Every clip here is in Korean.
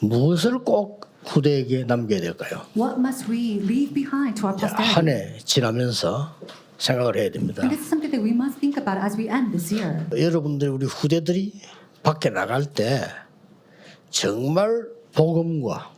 무엇을 꼭 후대에게 남겨야 될까요? What must we leave behind to our posterity? 한해 지나면서 생각을 해야 됩니다. And this is something that we must think about as we end this year. 여러분들 우리 후대들이 밖에 나갈 때 정말 복음과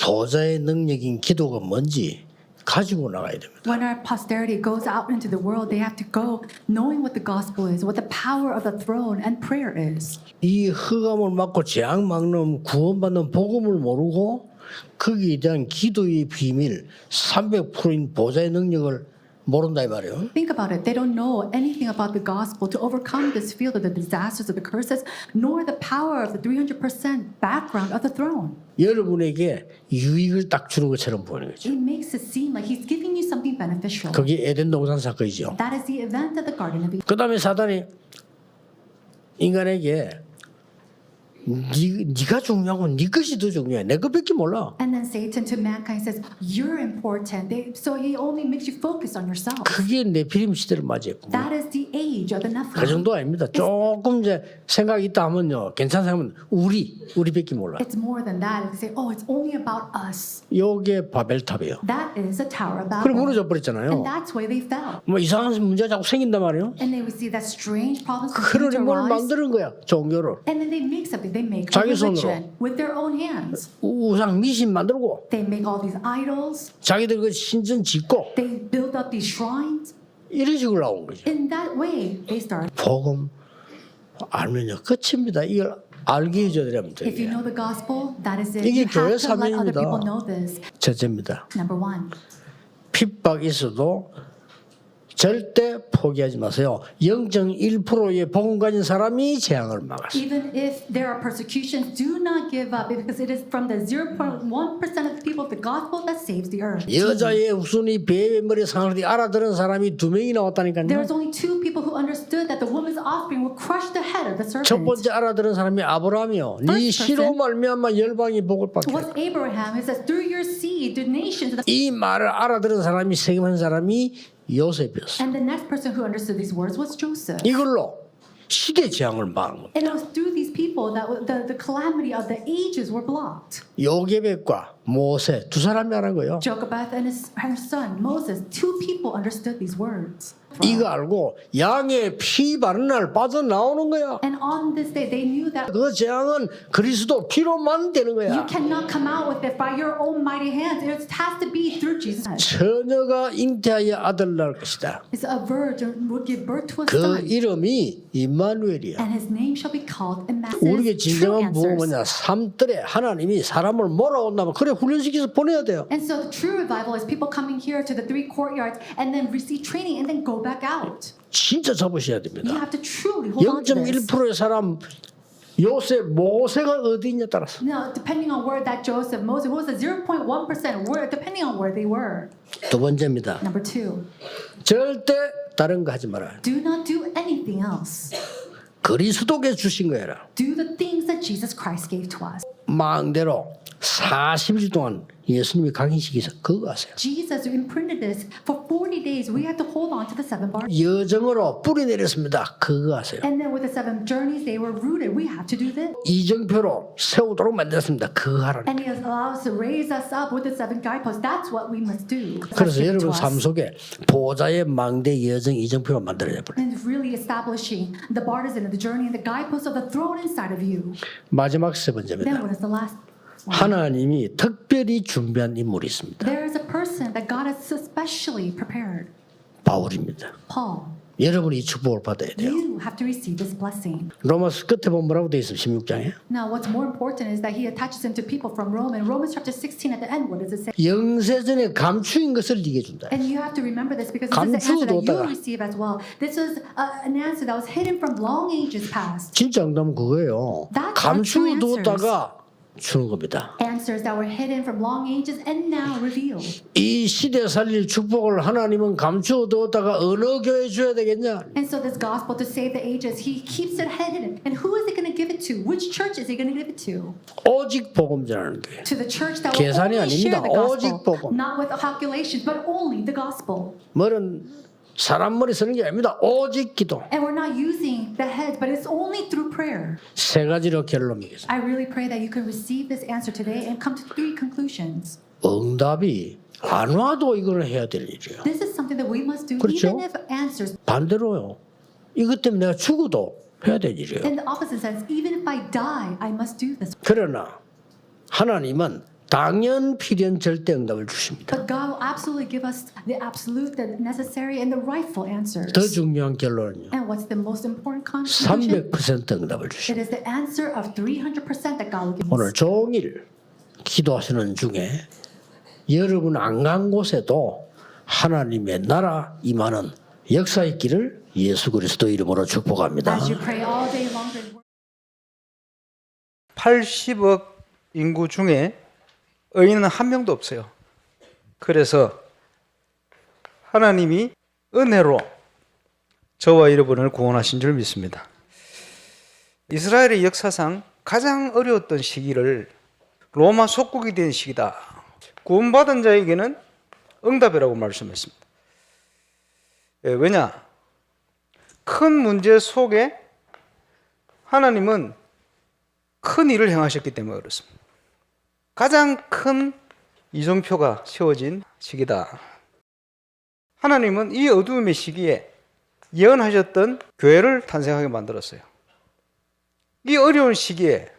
보좌의 능력인 기도가 뭔지 가지고 나가야 됩니다. When our posterity goes out into the world, they have to go knowing what the gospel is, what the power of the throne and prayer is. 이 흑암을 막고 재앙 막는 구원받는 복음을 모르고 거기에 대한 기도의 비밀 300%인 보좌의 능력을 모른다 이 말이에요. Think about it. They don't know anything about the gospel to overcome this field of the disasters of the curses, nor the power of the 300% background of the throne. 여러분에게 유익을 딱 주는 것처럼 보이는 거죠. It makes it seem like he's giving you something beneficial. 그게 에덴 동산 사건이죠. That is the event of the Garden of Eden. 그 다음에 사단이 인간에게 니, 네가 중요하고 네 것이 더 중요해. 내 것밖에 몰라. And then Satan to mankind says, You're important. They, so he only makes you focus on yourself. 그게 네피림 시대를 맞이했고 That is the age of the 그 Nephilim. 정도 아닙니다. 조금 이제 생각이 있다 하면요. 괜찮은 생각은 우리, 우리밖에 몰라. It's more than that. They say, Oh, it's only about us. 요게 바벨탑이에요. That is a Tower of 그럼 Babel. 무너져 And 버렸잖아요. that's why they fell. 뭐 이상한 문제가 자꾸 생긴단 말이에요. And then we see that strange problems 그러니 뭘. 만드는 거야. 종교를. And then they make something. They make a 자기 손으로. religion with their own hands. 우상 미신 만들고 They make all these idols. 자기들 그 신전 짓고 They build up these shrines. 이런 식으로 나온 거죠. In that way, they start. 복음 알면요 끝입니다. 이걸 알게 해줘야 됩니다. If you 이게. know the gospel, that is it. 이게 You 교회 have to let other 사명입니다. people know this. 첫째입니다. Number one. 핍박 있어도 절대 포기하지 마세요. 0.1%의 복음 가진 사람이 재앙을 막았어요. Even if there are persecutions, do not give up because it is from the 0.1% of the people of the gospel that saves the earth. 여자의 후손이 배의 머리 상하는 데 알아들은 사람이 두 명이 나왔다니까요. There's only two people who understood that the woman's offspring would crush the head of the 첫 serpent. 번째 알아들은 사람이 아브라함이요. 네 person. 말미암아 열방이 복을 받게. Was Abraham? It says, through your seed, the nations. of the-" 이 말을 알아들은 사람이 세금한 사람이 요셉이었어. And the next person who understood these words was Joseph. 이걸로 시대 재앙을 막은 거예요. And it was through these people that the, the calamity of the ages were blocked. 요게벳과 모세 두 사람이 하는 거예요. Jochebed and his, her son Moses, two people understood these words. 이거 알고 양의 피 바른 날 빠져나오는 거야. And on this day, they knew that 그 재앙은 그리스도 피로만 되는 you 거야. cannot come out with it by your own mighty hands. It has to be through Jesus. 처녀가 잉태하여 아들 낳을 것이다. It's a virgin would give birth to a 그 son, 이름이 임마누엘이야. and his name shall be called Emmanuel. 우리의 True 진정한 부흥은 answers. 뭐냐? 삶들에 하나님이 사람을 몰아온다면 그래 훈련시켜서 보내야 돼요. And so the true revival is people coming here to the three courtyards and then receive training and then go back out. 진짜 잡으셔야 You 됩니다. have to truly hold on to this. 0.1%의 사람 요새 모세가 어디 있냐 따라서 Now, depending on where that Joseph, Moses, what was the 0.1% where, depending on where they were. 두 번째입니다. Number two, 절대 다른 거 하지 마라. do not do anything else. 그리스도께 주신 거야라. Do the things that Jesus Christ gave to us. 마음대로 40일 동안 예수님이 강의시켜서 그거 하세요. Jesus imprinted this for 40 days. We had to hold on to the seven bars. 여정으로 뿌리 내렸습니다. 그거 하세요. And then with the seven journeys, they were rooted. We have to do this. 이정표로 세우도록 만들었습니다. 그거 하라. And He us to raise us up with the seven guideposts. That's what we must do. 그래서 여러분. 삶 속에 보좌의 망대 여정 이정표가 만들어야 버려요. And really establishing the partisan of the journey and the guideposts of the throne inside of you. 마지막 세 Then 번째입니다. what is the last? 하나님이 특별히 준비한 인물이 있습니다. There is a person that God has especially prepared. 바울입니다. Paul. 여러분이 이 축복을 받아야 돼요. You have to receive this blessing. 로마서 끝에 보면 뭐라고 되어 있어요? 16장에. Now, what's more important is that he attaches him to people from Rome. In Romans chapter 16 at the end, what does it say? 영세전에 감추인 것을 네게 준다. And you have to remember this because this is the answer that you receive as well. This was uh, an answer that was hidden from long ages past. 진짜 응답은 그거예요. 감추어두었다가 주는 겁니다. Answers that were hidden from long ages and now revealed. 이 시대 살릴 축복을 하나님은 감추어 두었다가 어느 교회 줘야 되겠냐? And so this gospel to save the ages, he keeps it hidden. And who is he going to give it to? Which church is he going to give it to? 오직 복음 전하는 교회. To the church that will 계산이 only share 아닙니다. the 오직 gospel, 복음. not with calculations, but only the gospel. 뭐는 사람 머리 쓰는 게 아닙니다. 오직 기도. And we're not using the head, but it's only through prayer. 세 가지로 결론 맺겠습니다. I really pray that you can receive this answer today and come to three conclusions. 응답이 안 와도 이걸 해야 될 일이에요. This is something that we must do 그렇죠. even if answers 반대로요. 이것 때문에 내가 죽어도 해야 될 일이에요. in the opposite sense, even if I die, I must do this. 그러나 하나님은 당연 필연 절대 응답을 주십니다. But God will absolutely give us the absolute, the necessary, and the rightful answers. 더 중요한 결론은요. And what's the most important conclusion? 300% 응답을 It 주십니다. is the answer of 300% that God will give 오늘 us. 종일 기도하시는 중에 여러분 안 간 곳에도 하나님의 나라 임하는 역사 있기를 예수 그리스도 이름으로 축복합니다. As you pray all day long, the 80억 인구 중에 의인은 한 명도 없어요. 그래서 하나님이 은혜로 저와 여러분을 구원하신 줄 믿습니다. 이스라엘의 역사상 가장 어려웠던 시기를 로마 속국이 된 시기다. 구원받은 자에게는 응답이라고 말씀했습니다. 예, 왜냐? 큰 문제 속에 하나님은 큰 일을 행하셨기 때문에 그렇습니다. 가장 큰 이정표가 세워진 시기다. 하나님은 이 어두움의 시기에 예언하셨던 교회를 탄생하게 만들었어요. 이 어려운 시기에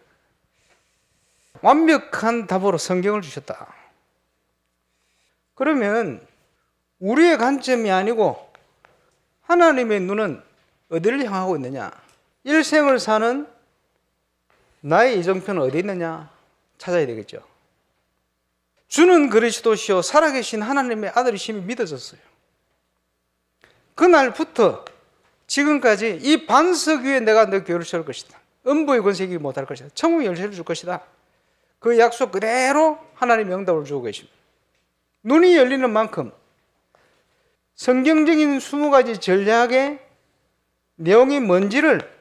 완벽한 답으로 성경을 주셨다. 그러면 우리의 관점이 아니고 하나님의 눈은 어디를 향하고 있느냐? 일생을 사는 나의 이정표는 어디 있느냐 찾아야 되겠죠. 주는 그리스도시요 살아계신 하나님의 아들이심이 믿어졌어요. 그날부터 지금까지 이 반석 위에 내가 너 교회를 세울 것이다. 음부의 권세기 못할 것이다. 천국 열쇠를 줄 것이다. 그 약속 그대로 하나님 응답을 주고 계십니다. 눈이 열리는 만큼 성경적인 20가지 전략의 내용이 뭔지를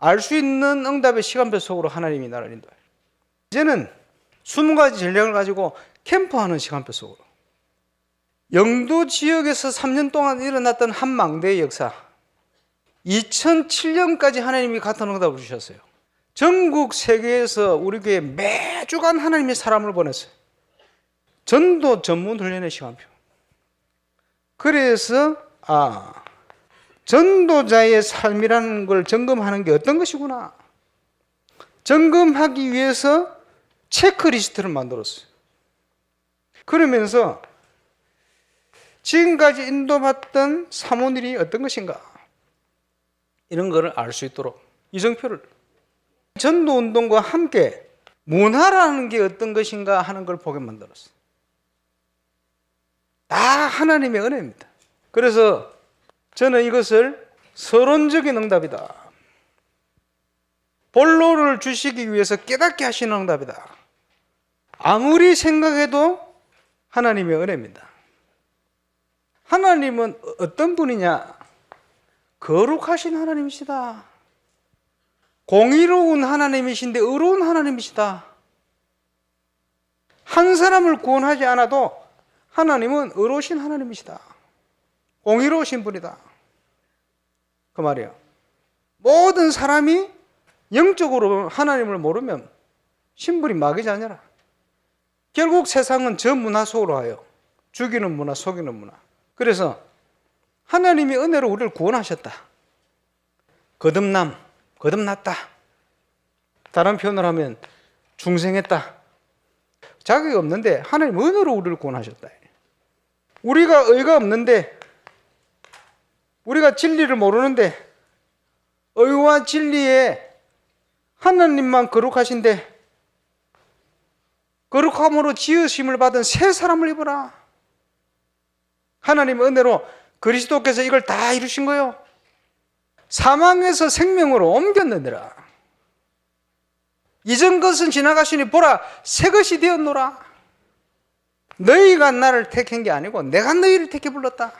알 수 있는 응답의 시간표 속으로 하나님이 나를 인도해요. 이제는 20가지 전략을 가지고 캠프하는 시간표 속으로. 영도 지역에서 3년 동안 일어났던 한 망대의 역사. 2007년까지 하나님이 같은 응답을 주셨어요. 전국 세계에서 우리 교회 매주간 하나님의 사람을 보냈어요. 전도 전문 훈련의 시간표. 그래서 아 전도자의 삶이라는 걸 점검하는 게 어떤 것이구나. 점검하기 위해서 체크리스트를 만들었어요. 그러면서 지금까지 인도받던 사모들이 어떤 것인가 이런 거를 알수 있도록 이정표를 전도 운동과 함께 문화라는 게 어떤 것인가 하는 걸 보게 만들었어요. 다 하나님의 은혜입니다. 그래서 저는 이것을 서론적인 응답이다. 본론을 주시기 위해서 깨닫게 하시는 응답이다. 아무리 생각해도 하나님의 은혜입니다. 하나님은 어떤 분이냐? 거룩하신 하나님이시다. 공의로운 하나님이신데 의로운 하나님이시다. 한 사람을 구원하지 않아도 하나님은 의로우신 하나님이시다. 공의로우신 분이다. 그 말이에요. 모든 사람이 영적으로 하나님을 모르면 신분이 않냐라. 결국 세상은 저 문화 속으로 가요. 죽이는 문화, 속이는 문화. 그래서 하나님이 은혜로 우리를 구원하셨다. 거듭남, 거듭났다. 다른 표현을 하면 중생했다. 자격이 없는데 하나님 은혜로 우리를 구원하셨다. 우리가 의가 없는데 우리가 진리를 모르는데 의와 진리에 하나님만 거룩하신데 거룩함으로 지으심을 받은 새 사람을 입어라. 하나님 은혜로 그리스도께서 이걸 다 이루신 거요. 사망에서 생명으로 옮겼느니라. 이전 것은 지나가시니 보라 새 것이 되었노라. 너희가 나를 택한 게 아니고 내가 너희를 택해 불렀다.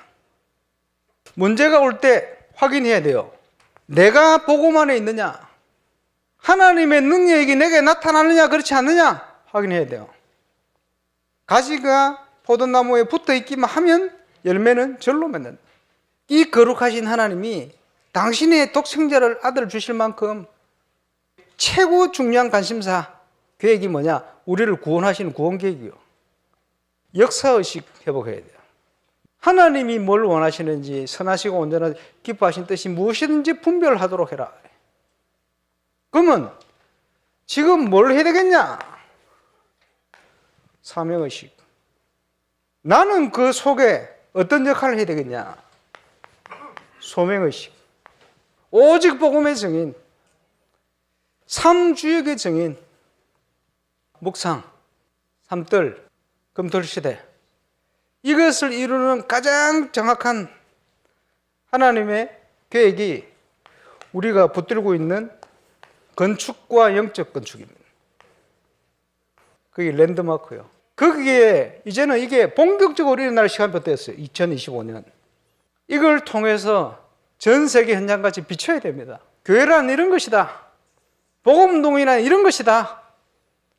문제가 올 때 확인해야 돼요. 내가 안에 있느냐? 하나님의 능력이 내게 나타나느냐 그렇지 않느냐 확인해야 돼요. 가지가 포도나무에 붙어 있기만 하면 열매는 절로 맺는다. 이 거룩하신 하나님이 당신의 독생자를 아들 주실 만큼 최고 중요한 관심사 계획이 뭐냐? 우리를 구원하시는 구원 계획이요. 역사의식 회복해야 돼요. 하나님이 뭘 원하시는지 선하시고 온전한 기뻐하신 뜻이 무엇이든지 분별하도록 해라. 그러면 지금 뭘 해야 되겠냐? 사명의식. 나는 그 속에 어떤 역할을 해야 되겠냐? 소명의식. 오직 복음의 증인. 삼주역의 증인. 묵상, 삼들, 금돌시대. 이것을 이루는 가장 정확한 하나님의 계획이 우리가 붙들고 있는 건축과 영적 건축입니다. 그게 랜드마크요. 거기에 이제는 이게 본격적으로 일어날 시간부터 됐어요. 2025년. 이걸 통해서 전 세계 현장같이 비춰야 됩니다. 교회란 이런 것이다. 복음동이란 이런 것이다.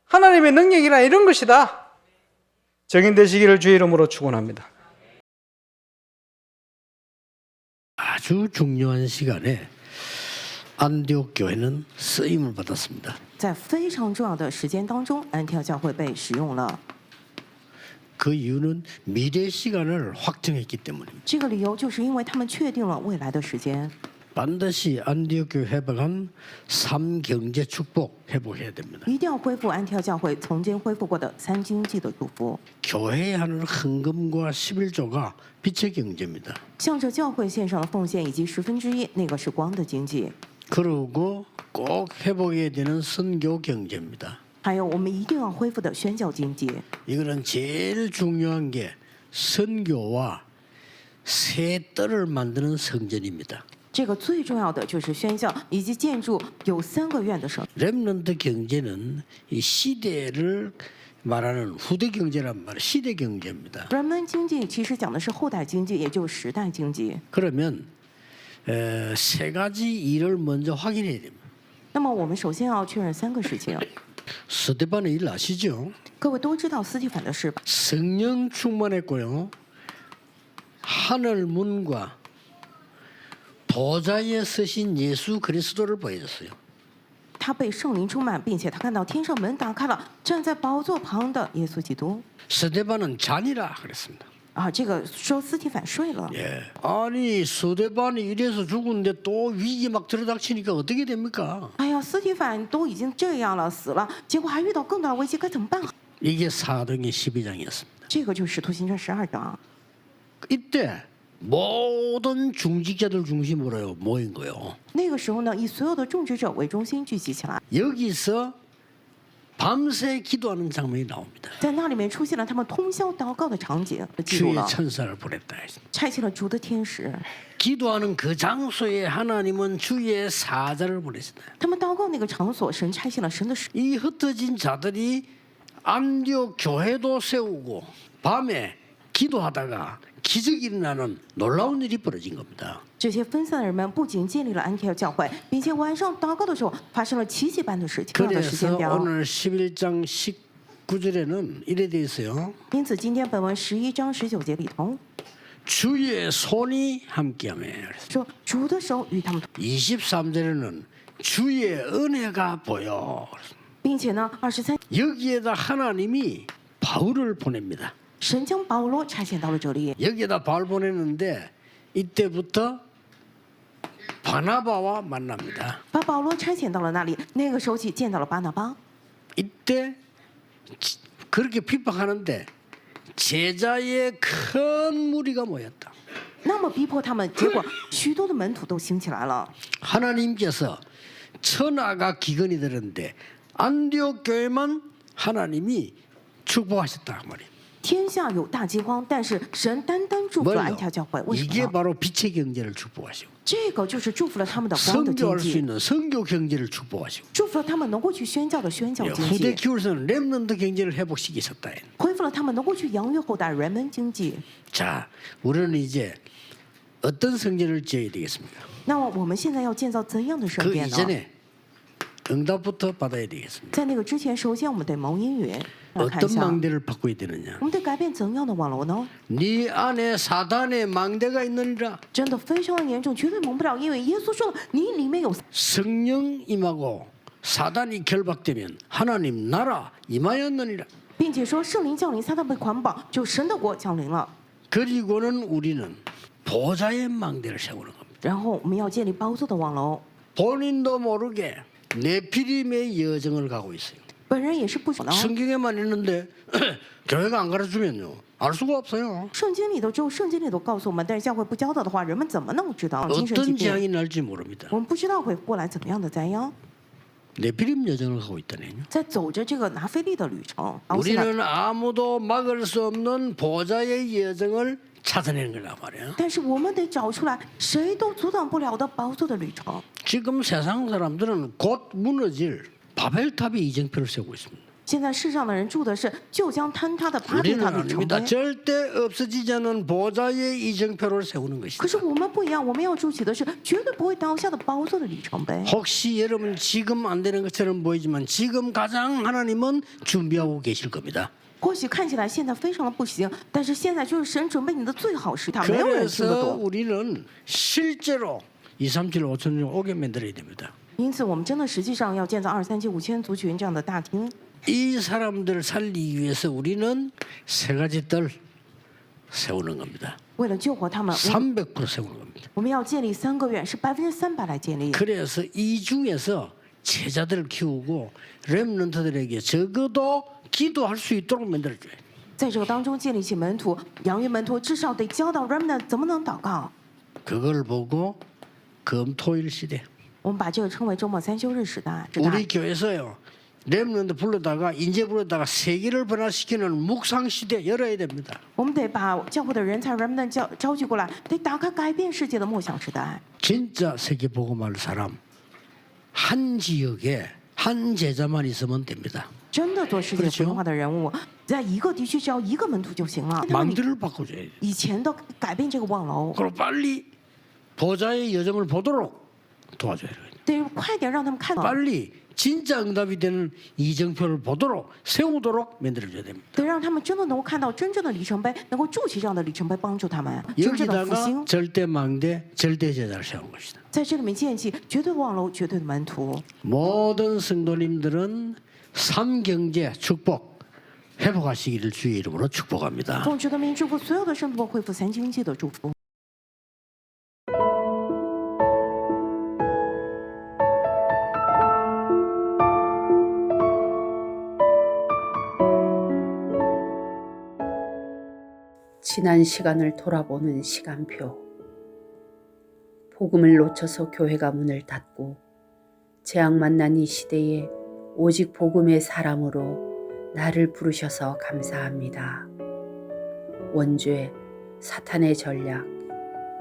하나님의 능력이란 이런 것이다. 정인되시기를 주의 이름으로 축원합니다. 아주 중요한 시간에 안디옥 교회는 쓰임을 받았습니다. 在非常重要的时间当中，安提奥教会被使用了。 그 이유는 미래 시간을 확정했기 때문입니다. 这个理由就是因为他们确定了未来的时间， 반드시 안디옥 교회 회복한 삼경제 축복 회복해야 됩니다. 一定要恢复安提奥教会曾经恢复过的三经济的祝福， 교회에 하는 헌금과 11조가 빛의 경제입니다. 向着教会献上的奉献以及十分之一，那个是光的经济。 그리고 꼭 회복해야 되는 선교 경제입니다. 还有我们一定要恢复的宣教经济， 이거는 제일 중요한 게 선교와 새 뜰을 만드는 성전입니다. 这个最重要的就是宣教以及建筑有三个院的神。 렘넌트 경제는 이 시대를 말하는 후대 경제란 말, 시대 경제입니다. 人们经济其实讲的是后代经济，也就是时代经济。 그러면 에, 세 가지 일을 먼저 확인해야 됩니다. 那么我们首先要确认三个事情。 스테반의 일 아시죠? 各位都知道斯蒂凡的事吧？ 성령 충만했고요. 하늘 문과 보좌에 서신 예수 그리스도를 보여줬어요. 他被圣灵充满，并且他看到天上门打开了，站在宝座旁的耶稣基督。 스테반은 잔이라 그랬습니다. 啊，这个说斯蒂凡睡了。 예. 아니 스테반이 이래서 죽은데 또 위기 막 들어닥치니까 어떻게 됩니까? 哎呀，斯蒂凡都已经这样了，死了，结果还遇到更大的危机，该怎么办？ 이게 사도행전 12장이었습니다. 这个就是《使徒行传》十二章。 이때 모든 중직자들 중심으로 모인 거예요. 那个时候呢，以所有的种植者为中心聚集起来， 여기서 밤새 기도하는 장면이 나옵니다. 在那里面出现了他们通宵祷告的场景，记录 주의 了， 천사를 보냈다. 差遣了主的天使。 기도하는 그 장소에 하나님은 주의 사자를 보내신다. 他们祷告那个场所，神差遣了神的使。 이 흩어진 자들이 안디옥 교회도 세우고 밤에 기도하다가 기적이 일어나는 놀라운 일이 벌어진 겁니다. 这些分散的人们不仅建立了安提奥教会，并且晚上祷告的时候发生了奇迹般的事情。这样的时间 그래서 表。 오늘 11장 19절에는 이래 돼 있어요. 因此，今天本文十一章十九节里头 주의 손이 함께하며 说，主的手与他们同， 23절에는 주의 은혜가 보여. 并且呢，二十三， 여기에다 하나님이 바울을 보냅니다. 神将保罗差遣到了这里。 여기에다 바울 보냈는데 이때부터 바나바와 만납니다. 把保罗差遣到了那里，那个时候起见到了巴拿巴。 이때 지- 그렇게 핍박하는데 제자의 큰 무리가 모였다. 那么逼迫他们，结果许多的门徒都兴起来了。 하나님께서 천하가 기근이 되는데 안디옥 교회만 하나님이 축복하셨다 그 말이에요. 天下有大饥荒，但是神单单祝福了安 뭘요? 条教会，为什么 이게 呢？ 바로 빛의 경제를 축복하시고 这个就是祝福了他们的光的经 선교할 수 济， 있는 선교 경제를 축복하시고 祝福了他们能够去宣教的宣教 예, 经 후대 济， 키울서는 렘넌트 경제를 회복시키셨다. 恢复了他们能够去养育后代人们经济。 자, 우리는 이제 어떤 성전을 지어야 되겠습니까? 那么我们现在要建造怎样的圣 그 殿呢？ 이전에 응답부터 받아야 되겠습니다. 在那个之前，首先我们得蒙应允。来看一 어떤 下， 망대를 바꿔야 되느냐? 我们得改变怎样的网络呢？ 네 안에 사단의 망대가 있느니라. 真的非常的严重，绝对蒙不了，因为耶稣说了，你里面有 성령 임하고 사단이 결박되면 하나님 나라 임하였느니라. 并且说圣灵降临，撒旦被捆绑，就神的国降临了。 그리고는 우리는 보좌의 망대를 세우는 겁니다. 然后我们要建立宝座的网楼， 본인도 모르게 네피림의 여정을 가고 있어요. 本人也是不晓得。 성경에만 있는데 교회가 안 가르치면요 알 수가 없어요. 圣经里头只有圣经里头告诉我们，但是教会不教导的话，人们怎么能知道精神疾 어떤 病？ 재앙이 날지 모릅니다. 我们不知道会过来怎么样的灾殃。 네피림 여정을 가고 있다네요. 在走着这个拿菲利的旅程，然后现在 우리는 아무도 막을 수 없는 보좌의 여정을 찾아내는 거란 말이에요. 但是我们得找出来谁都阻挡不了的宝座的旅程。 지금 세상 사람들은 곧 무너질 바벨탑의 이정표를 세우고 있습니다. 现在世上的人住的是就将坍塌的巴别 우리는 塔的城 아닙니다. 碑， 절대 없어지지 않는 보좌의 이정표를 세우는 可 것이다. 是我们不一样，我们要筑起的是绝对不会倒下的宝座的里程碑。 혹시 여러분 지금 안 되는 것처럼 보이지만 지금 가장 하나님은 준비하고 계실 겁니다. 或许看起来现在非常的不行，但是现在就是神准备你的最好时他没有人听得 그래서 懂。 우리는 실제로 2, 3, 7, 5천 명 오게 만들어야 됩니다. 因此，我们真的实际上要建造二三七五千族群这样的大厅。 이 사람들을 살리기 위해서 우리는 세 가지 뜰 세우는 겁니다. 为了救活他们，我 300% 세우는 겁니다. 我们要建立三个院，是百分之三百来建立。 그래서 이 중에서 제자들을 키우고 렘넌트들에게 적어도 기도할 수 있도록 만들어줘요. 在这个当中建立起门徒，养育门徒，至少得教导 remnant 怎么能祷告。 그걸 보고 금토일 시대 我们把这个称为周末三休日时代。时代 우리 교회에서요 렘넌트 불러다가 인재 불러다가 세계를 변화시키는 묵상 시대 열어야 됩니다. 我们得把教会的人才 remnant 叫召集过来，得打开改变世界的梦想时代。 진짜 세계 복음할 사람 한 지역에 한 제자만 있으면 됩니다. 真的做世界 그렇죠 福音化的人物，在一个地区只要一个门徒就行了。 망대를 바꿔줘야 돼요. 以前的改变这个望楼， 그리고 빨리 보좌의 여정을 보도록 도와줘야 돼요. 得快点让他们看到， 빨리 진짜 응답이 되는 이정표를 보도록 세우도록 만들어줘야 됩니다. 得让他们真的能够看到真正的里程碑，能够筑起这样的里程碑，帮助他们真正的复 여기다가 兴。 절대 망대, 절대 제자를 세운 것이다. 在这里面建起绝对望楼、绝对的门徒。 모든 성도님들은 삼경제 축복 회복하시기를 주의 이름으로 축복합니다. 奉主的名祝福所有的圣徒恢复三经济的祝福。 지난 시간을 돌아보는 시간표. 복음을 놓쳐서 교회가 문을 닫고 재앙 만난 이 시대에 오직 복음의 사람으로 나를 부르셔서 감사합니다. 원죄, 사탄의 전략,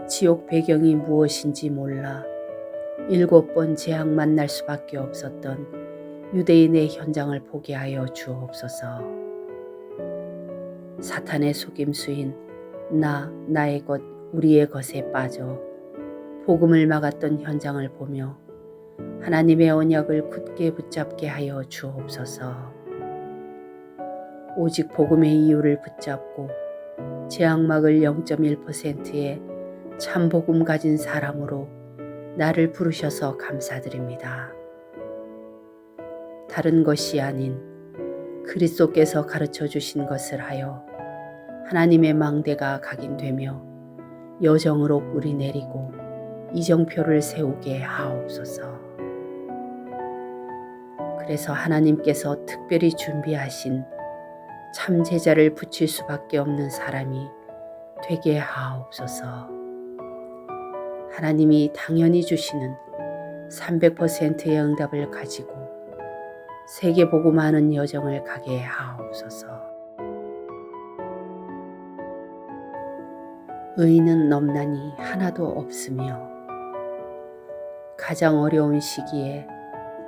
지옥 배경이 무엇인지 몰라 일곱 번 재앙 만날 수밖에 없었던 유대인의 현장을 보게 하여 주옵소서. 사탄의 속임수인 나, 나의 것, 우리의 것에 빠져 복음을 막았던 현장을 보며 하나님의 언약을 굳게 붙잡게 하여 주옵소서. 오직 복음의 이유를 붙잡고 재앙막을 0.1%의 참 복음 가진 사람으로 나를 부르셔서 감사드립니다. 다른 것이 아닌 그리스도께서 가르쳐 주신 것을 하여 하나님의 망대가 각인되며 여정으로 뿌리 내리고 이정표를 세우게 하옵소서. 그래서 하나님께서 특별히 준비하신 참 제자를 붙일 수밖에 없는 사람이 되게 하옵소서. 하나님이 당연히 주시는 300%의 응답을 가지고 세계 보고 많은 여정을 가게 하옵소서. 의인은 넘나니 하나도 없으며 가장 어려운 시기에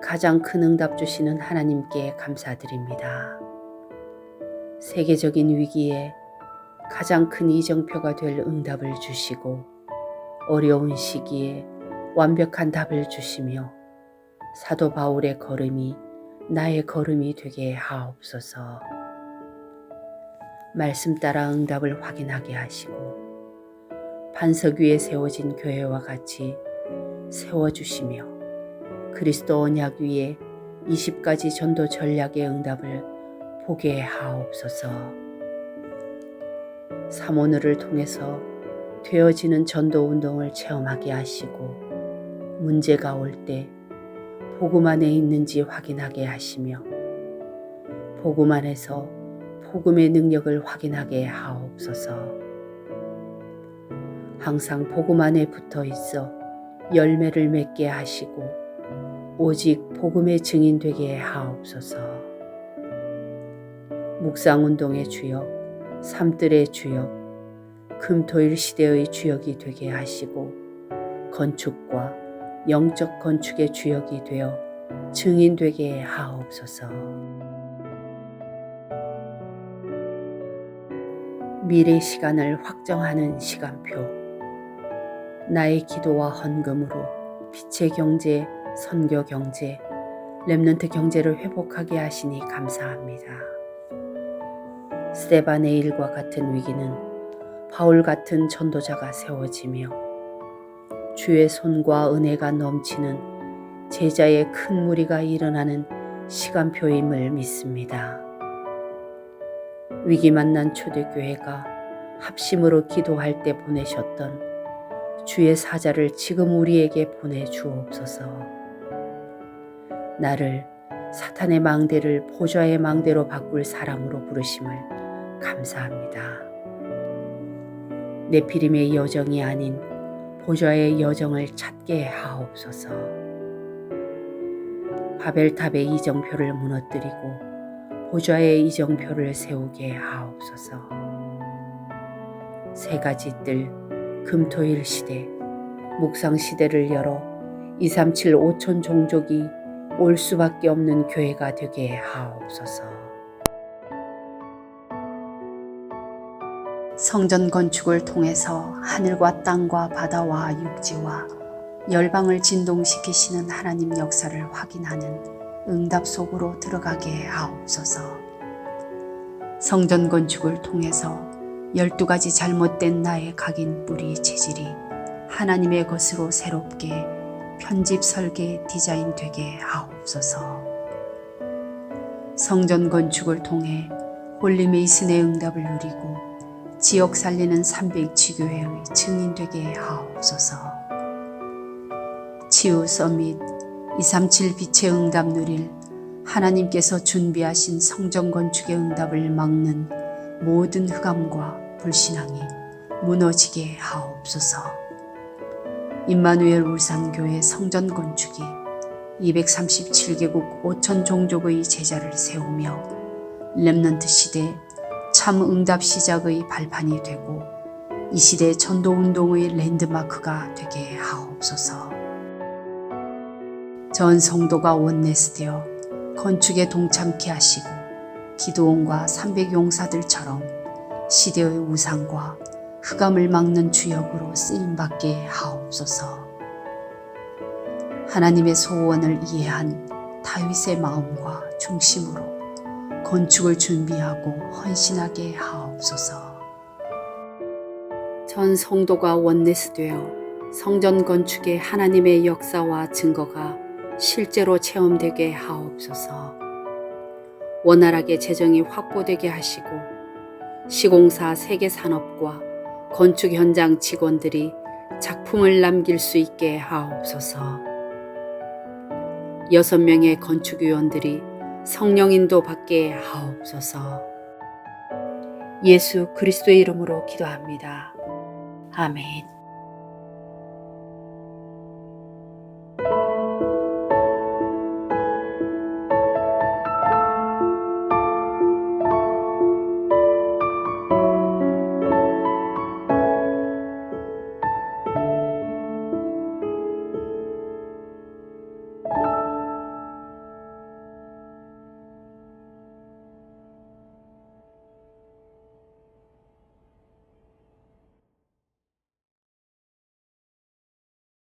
가장 큰 응답 주시는 하나님께 감사드립니다. 세계적인 위기에 가장 큰 이정표가 될 응답을 주시고 어려운 시기에 완벽한 답을 주시며 사도 바울의 걸음이 나의 걸음이 되게 하옵소서. 말씀 따라 응답을 확인하게 하시고 반석 위에 세워진 교회와 같이 세워주시며 그리스도 언약 위에 20가지 전도 전략의 응답을 보게 하옵소서. 사모늘을 통해서 되어지는 전도 운동을 체험하게 하시고 문제가 올 때 복음 안에 있는지 확인하게 하시며 복음 안에서 복음의 능력을 확인하게 하옵소서. 항상 복음 안에 붙어 있어 열매를 맺게 하시고 오직 복음의 증인 되게 하옵소서. 묵상 운동의 주역, 삼들의 주역, 금토일 시대의 주역이 되게 하시고 건축과 영적 건축의 주역이 되어 증인 되게 하옵소서. 미래 시간을 확정하는 시간표. 나의 기도와 헌금으로 빛의 경제, 선교 경제, 렘넌트 경제를 회복하게 하시니 감사합니다. 스테반의 일과 같은 위기는 바울 같은 전도자가 세워지며 주의 손과 은혜가 넘치는 제자의 큰 무리가 일어나는 시간표임을 믿습니다. 위기 만난 초대교회가 합심으로 기도할 때 보내셨던 주의 사자를 지금 우리에게 보내주옵소서. 나를 사탄의 망대를 보좌의 망대로 바꿀 사람으로 부르심을 감사합니다. 내피림의 여정이 아닌 보좌의 여정을 찾게 하옵소서. 바벨탑의 이정표를 무너뜨리고 보좌의 이정표를 세우게 하옵소서. 세 가지 뜰 금토일 시대 묵상 시대를 열어 237 5천 종족이 올 수밖에 없는 교회가 되게 하옵소서. 성전 건축을 통해서 하늘과 땅과 바다와 육지와 열방을 진동시키시는 하나님 역사를 확인하는 응답 속으로 들어가게 하옵소서. 성전 건축을 통해서 열두 가지 잘못된 나의 각인 뿌리 체질이 하나님의 것으로 새롭게 편집 설계 디자인 되게 하옵소서. 성전 건축을 통해 홀리메이슨의 응답을 누리고 지역 살리는 300지교회의 증인 되게 하옵소서. 치유 서밋 237 빛의 응답 누릴 하나님께서 준비하신 성전 건축의 응답을 막는 모든 흑암과 불신앙이 무너지게 하옵소서. 임마누엘 울산교회 성전 건축이 237개국 5천 종족의 제자를 세우며 렘넌트 시대 참 응답 시작의 발판이 되고 이 시대 전도 운동의 랜드마크가 되게 하옵소서. 전 성도가 원내스되어 건축에 동참케 하시고 기도원과 300용사들처럼 시대의 우상과 흑암을 막는 주역으로 쓰임받게 하옵소서. 하나님의 소원을 이해한 다윗의 마음과 중심으로 건축을 준비하고 헌신하게 하옵소서. 전 성도가 원내스되어 성전 건축의 하나님의 역사와 증거가 실제로 체험되게 하옵소서. 원활하게 재정이 확보되게 하시고 시공사 세계 산업과 건축 현장 직원들이 작품을 남길 수 있게 하옵소서. 여섯 명의 건축위원들이 성령인도 받게 하옵소서. 예수 그리스도의 이름으로 기도합니다. 아멘.